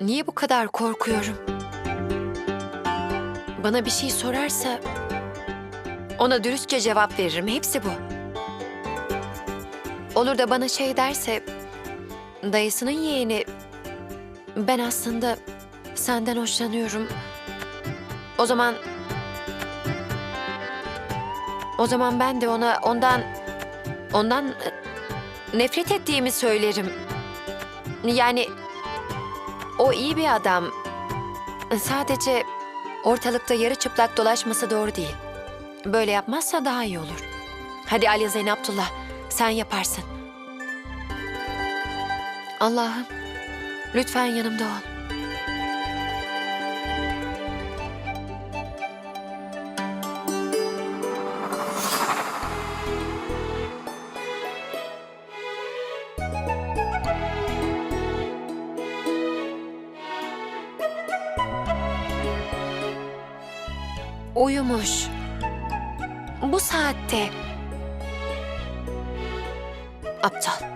Niye bu kadar korkuyorum? Bana bir şey sorarsa ona dürüstçe cevap veririm. Hepsi bu. Olur da bana şey derse dayısının yeğeni ben aslında senden hoşlanıyorum. O zaman o zaman ben de ona ondan ondan e, nefret ettiğimi söylerim. Yani o iyi bir adam. Sadece ortalıkta yarı çıplak dolaşması doğru değil. Böyle yapmazsa daha iyi olur. Hadi Ali Zeyn Abdullah, sen yaparsın. Allah'ım, lütfen yanımda ol. Uyumuş. Bu saatte. Aptal.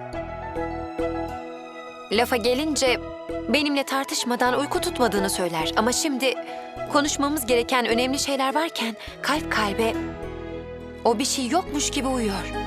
Lafa gelince benimle tartışmadan uyku tutmadığını söyler. Ama şimdi konuşmamız gereken önemli şeyler varken kalp kalbe o bir şey yokmuş gibi uyuyor.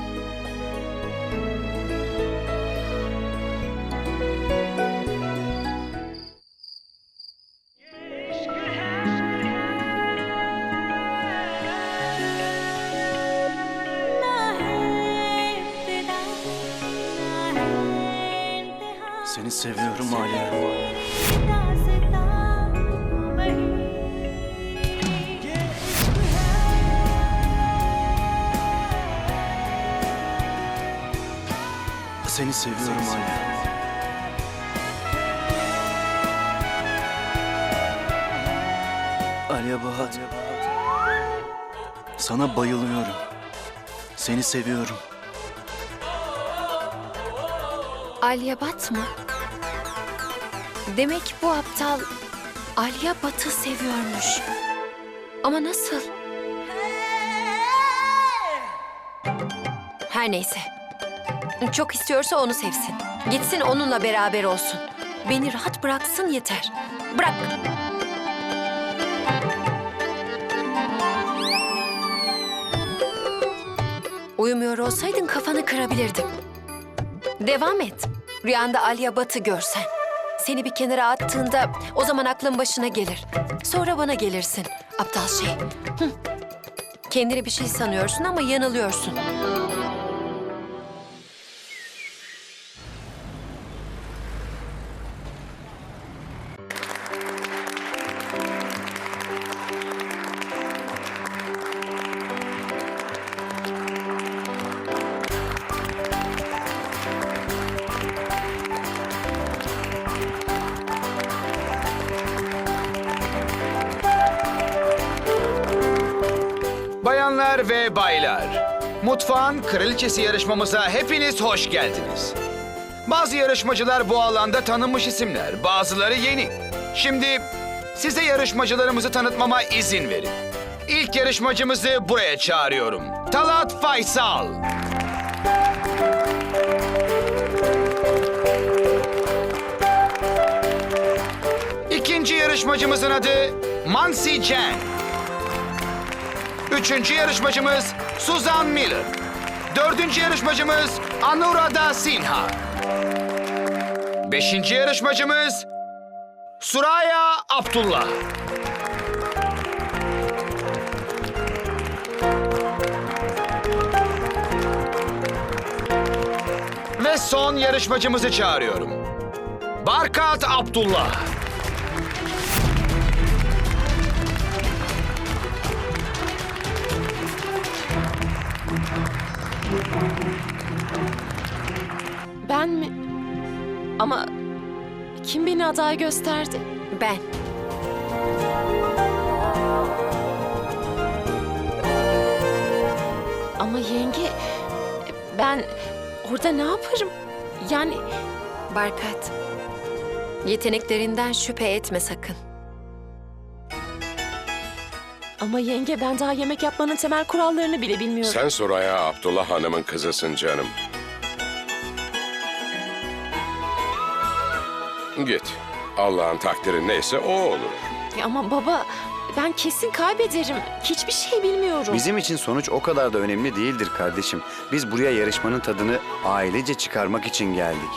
Seviyorum Aliye. Aliye Bahat. Sana bayılıyorum. Seni seviyorum. Alya Bat mı? Demek bu aptal Alya Bat'ı seviyormuş. Ama nasıl? Her neyse. Çok istiyorsa onu sevsin. Gitsin onunla beraber olsun. Beni rahat bıraksın yeter. Bırak. Uyumuyor olsaydın kafanı kırabilirdim. Devam et. Rüyanda Alya Bat'ı görsen. Seni bir kenara attığında o zaman aklın başına gelir. Sonra bana gelirsin. Aptal şey. Hı. Kendini bir şey sanıyorsun ama yanılıyorsun. Baylar, Mutfağın Kraliçesi yarışmamıza hepiniz hoş geldiniz. Bazı yarışmacılar bu alanda tanınmış isimler, bazıları yeni. Şimdi size yarışmacılarımızı tanıtmama izin verin. İlk yarışmacımızı buraya çağırıyorum. Talat Faysal. İkinci yarışmacımızın adı Mansi Chen. Üçüncü yarışmacımız Suzan Miller. Dördüncü yarışmacımız Anuradha Sinha. Beşinci yarışmacımız Suraya Abdullah. Ve son yarışmacımızı çağırıyorum. Barkat Abdullah. Ben mi? Ama kim beni aday gösterdi? Ben. Ama yenge ben orada ne yaparım? Yani Barkat. Yeteneklerinden şüphe etme sakın. ama yenge ben daha yemek yapmanın temel kurallarını bile bilmiyorum. Sen Soraya Abdullah Hanım'ın kızısın canım. Git. Allah'ın takdiri neyse o olur. Ya ama baba ben kesin kaybederim. Hiçbir şey bilmiyorum. Bizim için sonuç o kadar da önemli değildir kardeşim. Biz buraya yarışmanın tadını ailece çıkarmak için geldik.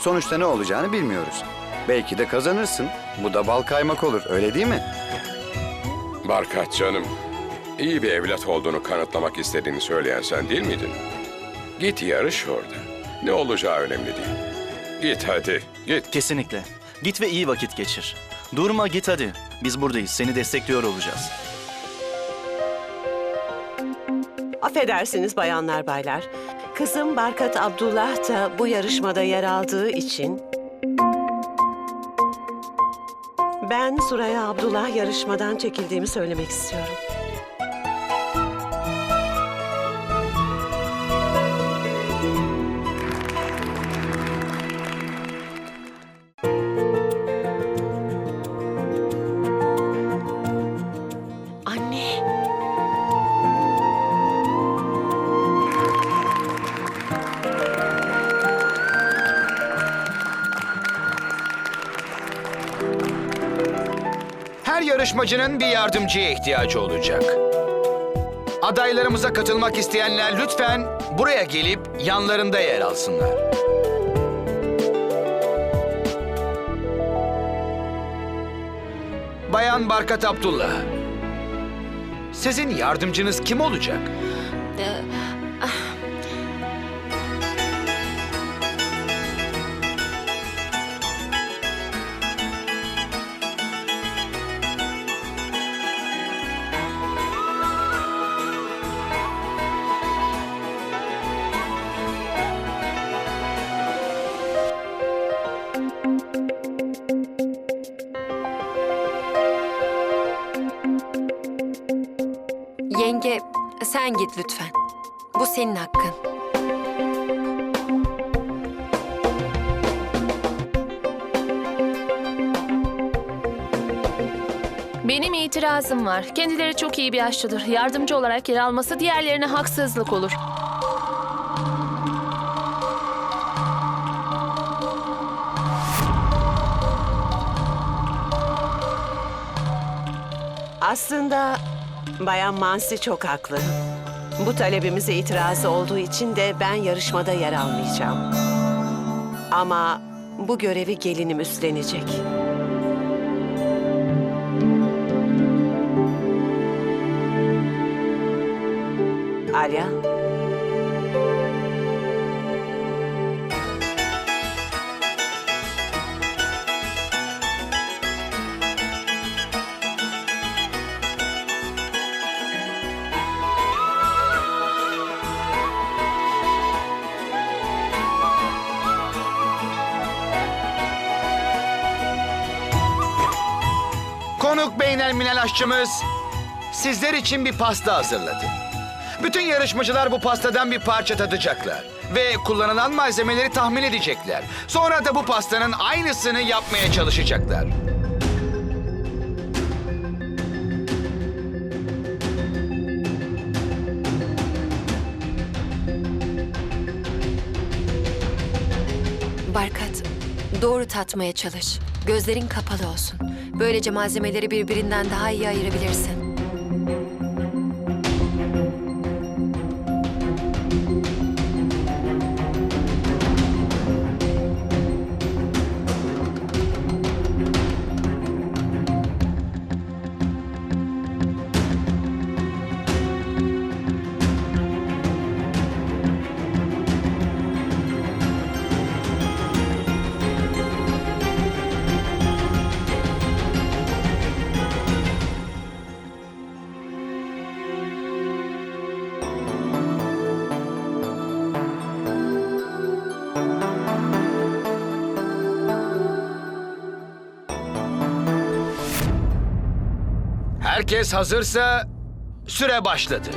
Sonuçta ne olacağını bilmiyoruz. Belki de kazanırsın. Bu da bal kaymak olur, öyle değil mi? Barkat canım, iyi bir evlat olduğunu kanıtlamak istediğini söyleyen sen değil miydin? Git yarış orada. Ne olacağı önemli değil. Git hadi, git. Kesinlikle. Git ve iyi vakit geçir. Durma git hadi. Biz buradayız. Seni destekliyor olacağız. Affedersiniz bayanlar baylar. Kızım Barkat Abdullah da bu yarışmada yer aldığı için... Ben Suraya Abdullah yarışmadan çekildiğimi söylemek istiyorum. Yarışmacının bir yardımcıya ihtiyacı olacak. Adaylarımıza katılmak isteyenler lütfen buraya gelip yanlarında yer alsınlar. Bayan Barkat Abdullah. Sizin yardımcınız kim olacak? Sen git lütfen. Bu senin hakkın. Benim itirazım var. Kendileri çok iyi bir aşçıdır. Yardımcı olarak yer alması diğerlerine haksızlık olur. Aslında Bayan Mansi çok haklı. Bu talebimize itirazı olduğu için de ben yarışmada yer almayacağım. Ama bu görevi gelinim üstlenecek. Alya, Konuk Beynel Minel aşçımız sizler için bir pasta hazırladı. Bütün yarışmacılar bu pastadan bir parça tadacaklar. Ve kullanılan malzemeleri tahmin edecekler. Sonra da bu pastanın aynısını yapmaya çalışacaklar. Barkat, doğru tatmaya çalış. Gözlerin kapalı olsun. Böylece malzemeleri birbirinden daha iyi ayırabilirsin. Herkes hazırsa süre başladı.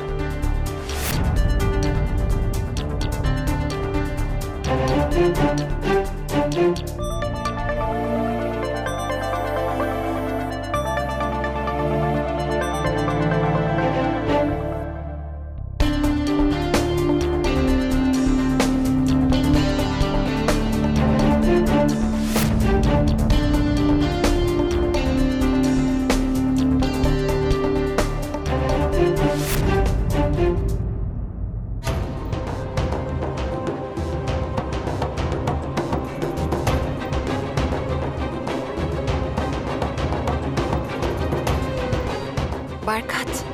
Barkat.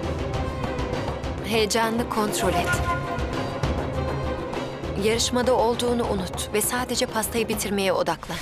Heyecanını kontrol et. Yarışmada olduğunu unut ve sadece pastayı bitirmeye odaklan.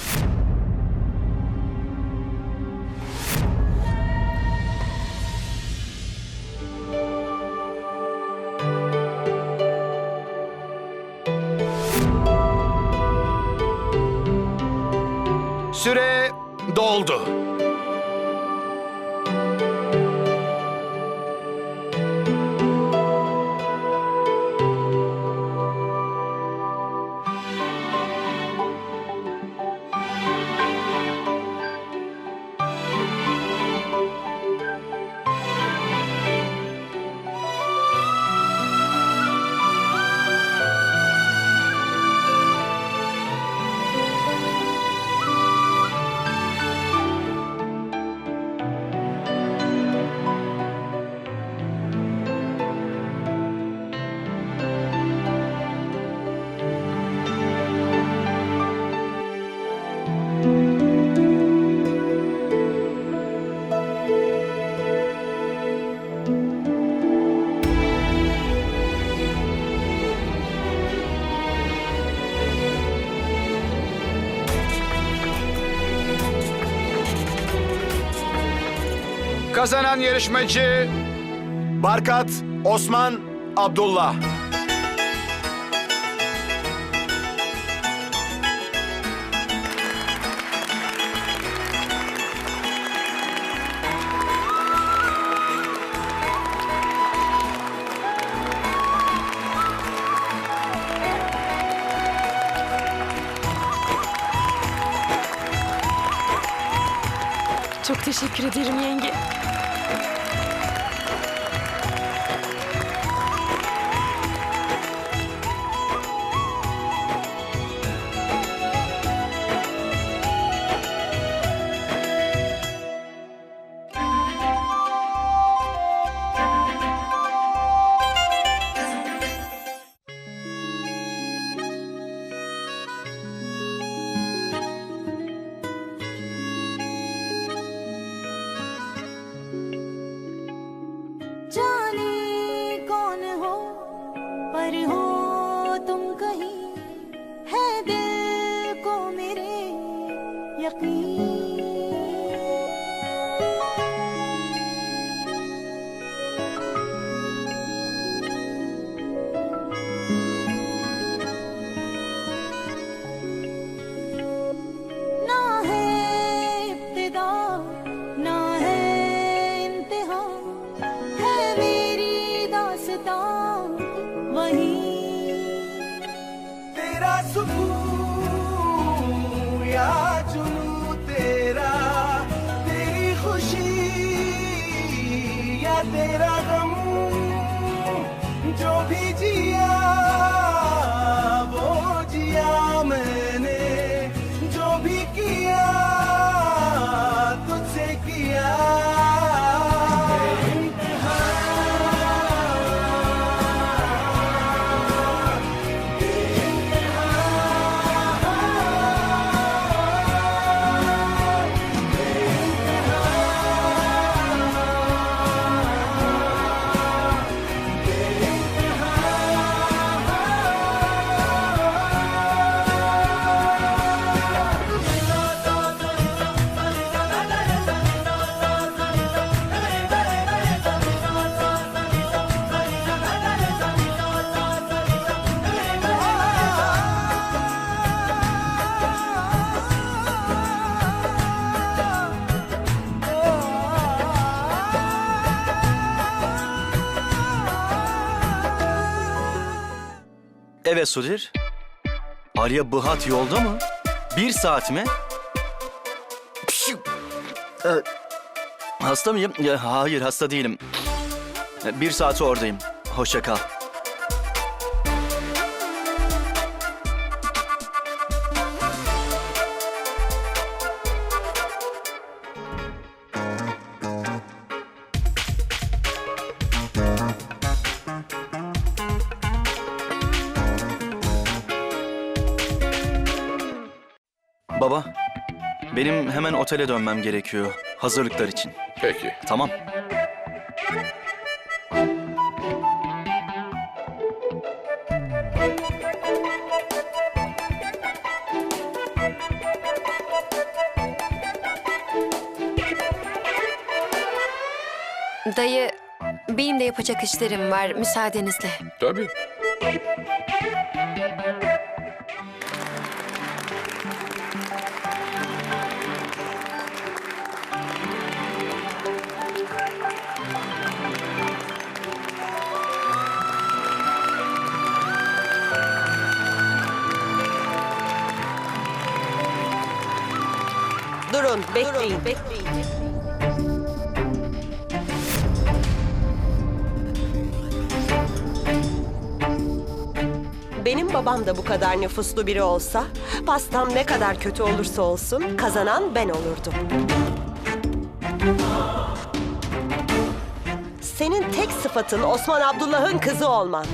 Kazanan yarışmacı Barkat, Osman, Abdullah. Çok teşekkür ederim yenge. Evet Sudir. Arya Bıhat yolda mı? Bir saat mi? Pşu! Ee, hasta mıyım? Ya, hayır hasta değilim. Ee, Bir saate oradayım. Hoşça kal. Benim hemen otele dönmem gerekiyor. Hazırlıklar için. Peki. Tamam. Dayı, benim de yapacak işlerim var müsaadenizle. Tabii. Durun, bekleyin. Benim babam da bu kadar nüfuslu biri olsa, pastam ne kadar kötü olursa olsun kazanan ben olurdum. Senin tek sıfatın Osman Abdullah'ın kızı olman.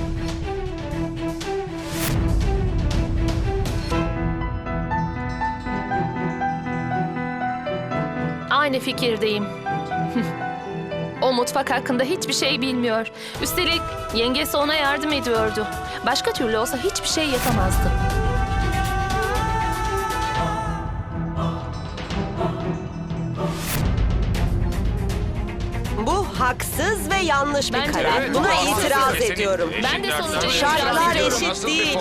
Aynı fikirdeyim. o mutfak hakkında hiçbir şey bilmiyor. Üstelik yengesi ona yardım ediyordu. Başka türlü olsa hiçbir şey yapamazdı. Haksız ve yanlış bir Bence karar. de. Buna Bu itiraz haksız. ediyorum. Ben de sonuca Şartlar ediyorum. eşit değil.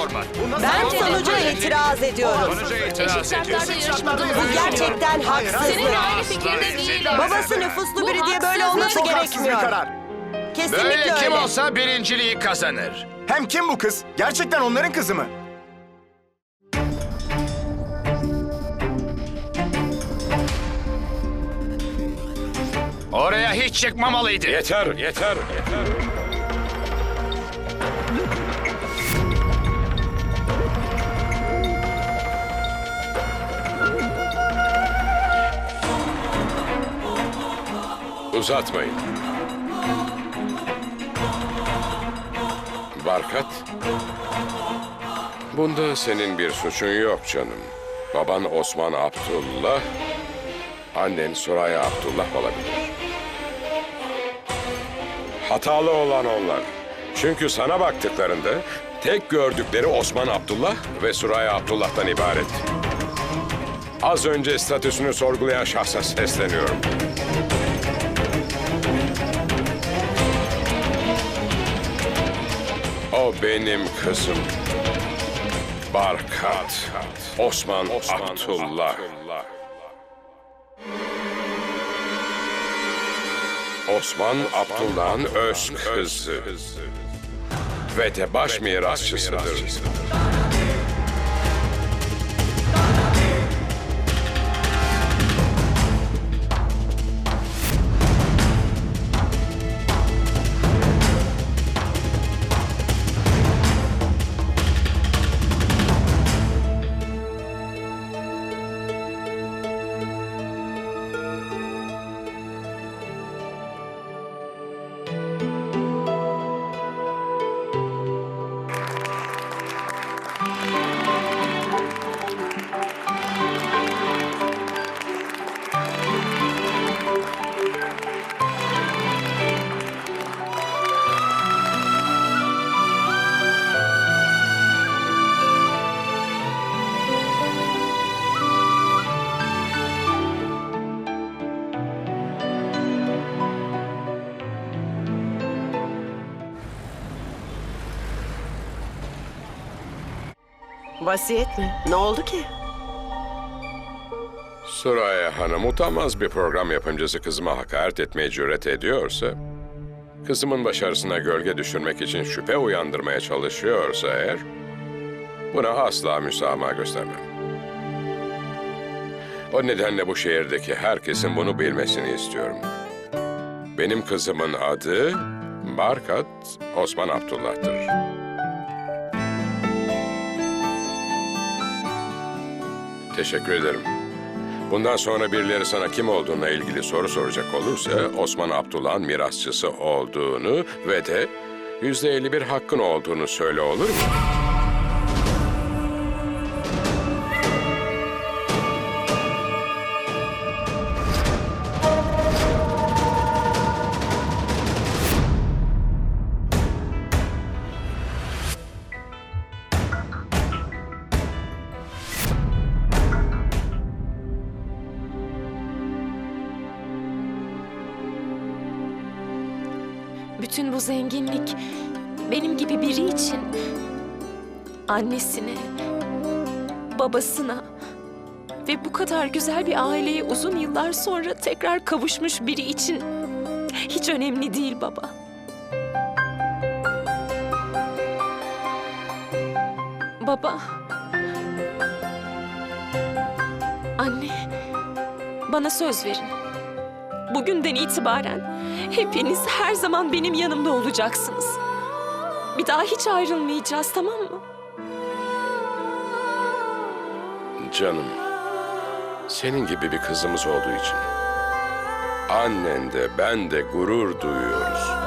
Ben Bence de. sonuca itiraz ediyorum. Eşit şartlarda yarışmadığını Bu gerçekten haksızlık. Seninle aynı fikirde değilim. Babası nüfuslu Bu biri diye böyle haksızlık. olması gerekmiyor. Kesinlikle Böyle kim öyle. olsa birinciliği kazanır. Hem kim bu kız? Gerçekten onların kızı mı? Oraya hiç çıkmamalıydı. Yeter, yeter, yeter. Uzatmayın. Barkat. Bunda senin bir suçun yok canım. Baban Osman Abdullah, annen Soraya Abdullah olabilir. Hatalı olan onlar. Çünkü sana baktıklarında tek gördükleri Osman Abdullah ve Suraya Abdullah'tan ibaret. Az önce statüsünü sorgulayan şahsa sesleniyorum. O benim kızım. Barkat. Osman, Abdullah. Osman Abdullah'ın öz kızı. Ve de baş mirasçısıdır. Vasiyet mi? Ne oldu ki? Suraya Hanım utanmaz bir program yapımcısı kızıma hakaret etmeye cüret ediyorsa, kızımın başarısına gölge düşürmek için şüphe uyandırmaya çalışıyorsa eğer, buna asla müsamaha göstermem. O nedenle bu şehirdeki herkesin bunu bilmesini istiyorum. Benim kızımın adı Barkat Osman Abdullah'tır. Teşekkür ederim. Bundan sonra birileri sana kim olduğuna ilgili soru soracak olursa Osman Abdullah'ın mirasçısı olduğunu ve de yüzde elli bir hakkın olduğunu söyle olur mu? Bütün bu zenginlik benim gibi biri için annesine, babasına ve bu kadar güzel bir aileye uzun yıllar sonra tekrar kavuşmuş biri için hiç önemli değil baba. Baba. Anne. Bana söz verin. Bugünden itibaren hepiniz her zaman benim yanımda olacaksınız. Bir daha hiç ayrılmayacağız tamam mı? Canım, senin gibi bir kızımız olduğu için annen de ben de gurur duyuyoruz.